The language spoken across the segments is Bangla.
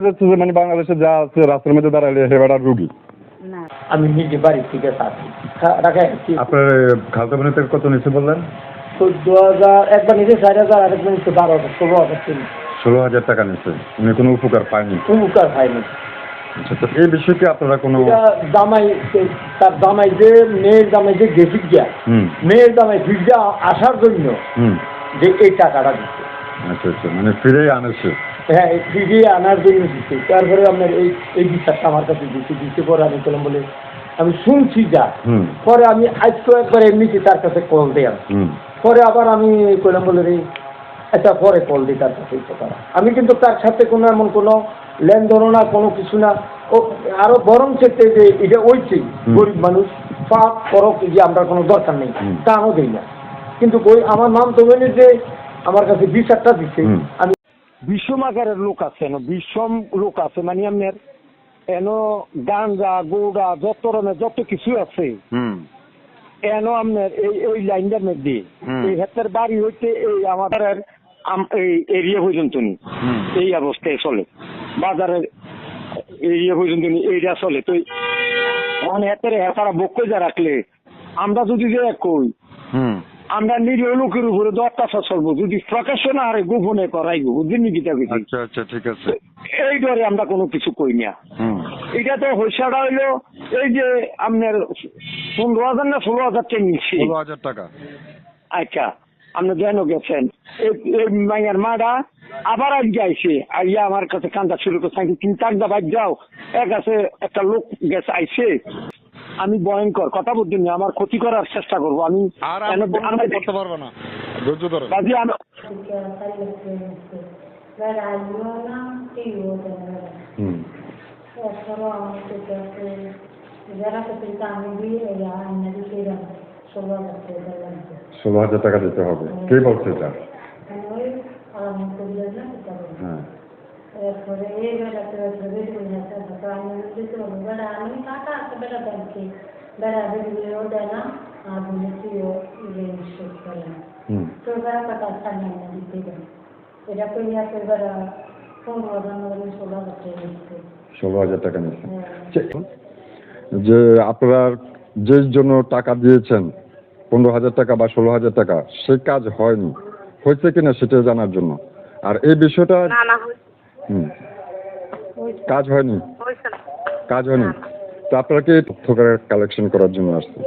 যাচ্ছে মানে বাংলাদেশে যা আছে রাস্তার মধ্যে দাঁড়ালে হেবাডার রুগী। আমি নিজে বাড়ি থেকে আছি। আপনার খালতা বোনের কত নিচে বললেন? চোদ্দ হাজার একবার নিচে চার হাজার আরেকবার নিচে বারো হাজার ষোলো হাজার ষোলো হাজার টাকা নিচে। উনি কোনো উপকার পায়নি। উপকার হয়নি আচ্ছা তো এই বিষয়টি আপনারা কোনো জামাই তার জামাই যে মেয়ের জামাই যে গেছি গিয়া হুম। মেয়ের জামাই ফিরতে আসার জন্য হুম। যে এই টাকাটা দিচ্ছে। আচ্ছা আচ্ছা মানে ফিরেই আনেছে। হ্যাঁ ফিরিয়ে আনার জন্য দিচ্ছে তারপরে আপনার এই এই বিচারটা আমার কাছে দিচ্ছে দিচ্ছে পরে আমি বললাম বলে আমি শুনছি যা। পরে আমি আজকেও একবার এমনিতে তার কাছে কল দেয় হুম। পরে আবার আমি কইলাম বলে রে আচ্ছা পরে কল দিই তার কাছে আমি কিন্তু তার সাথে কোনো এমন কোনো লেনদেন না কোনো কিছু না। ও আরও বরং চেতে যে এটা ওইছে গরিব মানুষ পাপ করক যে আমরা কোনো দরকার নেই। তাও দেই না। কিন্তু ওই আমার নাম তো যে আমার কাছে বিচারটা দিচ্ছে আমি বিষম আকারের লোক আছে বিষম লোক আছে মানে আপনার এন গাঞ্জা গৌড়া যত ধরনের যত কিছু আছে এন আপনার এই ওই লাইনটার মধ্যে এই হেতের বাড়ি হইতে এই আমাদের এই এরিয়া পর্যন্ত নি। এই অবস্থায় চলে। বাজারের এরিয়া পর্যন্ত এইটা চলে। তো মানে হেতের হেতারা বক্কই যা রাখলে আমরা যদি যে কই হুম। আমরা নিরীহ লোকের উপরে তো অত্যাচার চলবো যদি প্রকাশ্য না হারে গোপনে করাইব বুঝলেন গীতা আচ্ছা আচ্ছা ঠিক আছে। এই ডরে আমরা কোনো কিছু কই না। এটা তো হইসাটা হইল এই যে আপনার পনেরো হাজার না ষোলো হাজার টাকা নিচ্ছি ষোলো হাজার টাকা। আচ্ছা আপনি কেন গেছেন। এই মাইয়ার মাটা আবার আজ আইছে আইয়া আমার কাছে কান্দা শুরু করছে। তিন চারটা বাদ যাও। এক আছে একটা লোক গেছে আইছে। আমি ভয়ঙ্কর কথা বলতে নেই আমার ক্ষতি করার চেষ্টা করব। আমি আর আমরা করতে পারবে না। ধৈর্য ধরে বাজি আমি হুম। ষোলো হাজার টাকা দিতে হবে। কে বলছে এটা? হ্যাঁ। এরপরে এই বেড়াতে বেড়ে বেড়াতে তো আমি হবে বেড়া আমি আছে বেড়া ব্যাংকে বেড়া বেরিয়ে ও দেয় না আর করে না বেড়া কাটা স্থানে না দিতে দেয় এটা করিয়া বেড়া পনেরো হাজার নয় ষোলো হাজার টাকা ষোলো হাজার টাকা নিচ্ছে যে আপনারা যে জন্য টাকা দিয়েছেন পনেরো হাজার টাকা বা ষোলো হাজার টাকা সে কাজ হয়নি। হয়েছে কিনা সেটা জানার জন্য। আর এই বিষয়টা না না হুম। কাজ হয়নি? কাজ হয়নি? তো আপনারা কি তথ্য কালেকশন করার জন্য আসছেন?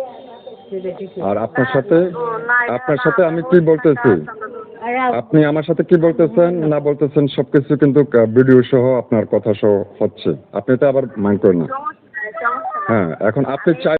আর আপনার সাথে আপনার সাথে আমি কি বলতেছি? আপনি আমার সাথে কি বলতেছেন না বলতেছেন সবকিছু কিন্তু ভিডিও সহ আপনার কথা সহ হচ্ছে। আপনি তো আবার মাইন্ড করেন না। হ্যাঁ এখন আপনি চাই